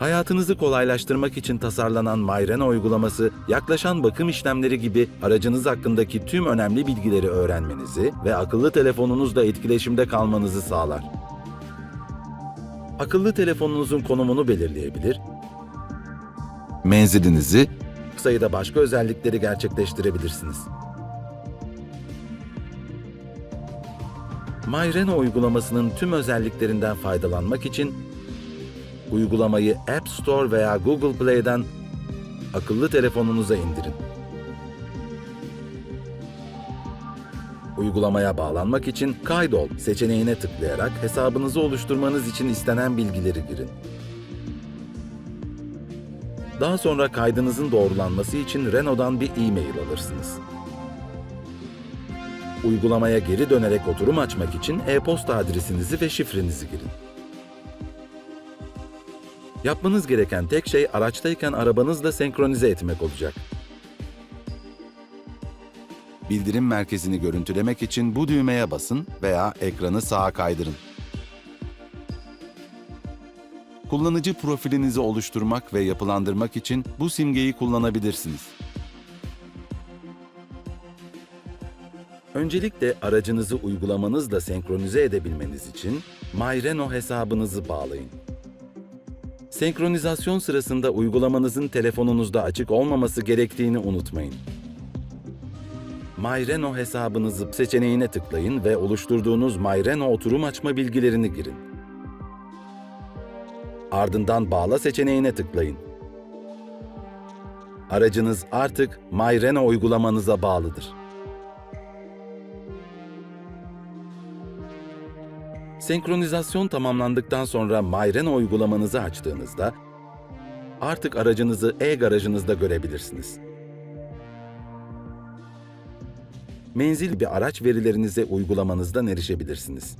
Hayatınızı kolaylaştırmak için tasarlanan Mayrena uygulaması, yaklaşan bakım işlemleri gibi aracınız hakkındaki tüm önemli bilgileri öğrenmenizi ve akıllı telefonunuzla etkileşimde kalmanızı sağlar. Akıllı telefonunuzun konumunu belirleyebilir, menzilinizi, sayıda başka özellikleri gerçekleştirebilirsiniz. Mayrena uygulamasının tüm özelliklerinden faydalanmak için uygulamayı App Store veya Google Play'den akıllı telefonunuza indirin. Uygulamaya bağlanmak için Kaydol seçeneğine tıklayarak hesabınızı oluşturmanız için istenen bilgileri girin. Daha sonra kaydınızın doğrulanması için Renault'dan bir e-mail alırsınız. Uygulamaya geri dönerek oturum açmak için e-posta adresinizi ve şifrenizi girin. Yapmanız gereken tek şey araçtayken arabanızla senkronize etmek olacak. Bildirim merkezini görüntülemek için bu düğmeye basın veya ekranı sağa kaydırın. Kullanıcı profilinizi oluşturmak ve yapılandırmak için bu simgeyi kullanabilirsiniz. Öncelikle aracınızı uygulamanızla senkronize edebilmeniz için MyReno hesabınızı bağlayın. Senkronizasyon sırasında uygulamanızın telefonunuzda açık olmaması gerektiğini unutmayın. MyReno hesabınızı seçeneğine tıklayın ve oluşturduğunuz MyReno oturum açma bilgilerini girin. Ardından Bağla seçeneğine tıklayın. Aracınız artık MyReno uygulamanıza bağlıdır. Senkronizasyon tamamlandıktan sonra MyReno uygulamanızı açtığınızda artık aracınızı e-garajınızda görebilirsiniz. Menzil bir araç verilerinize uygulamanızdan erişebilirsiniz.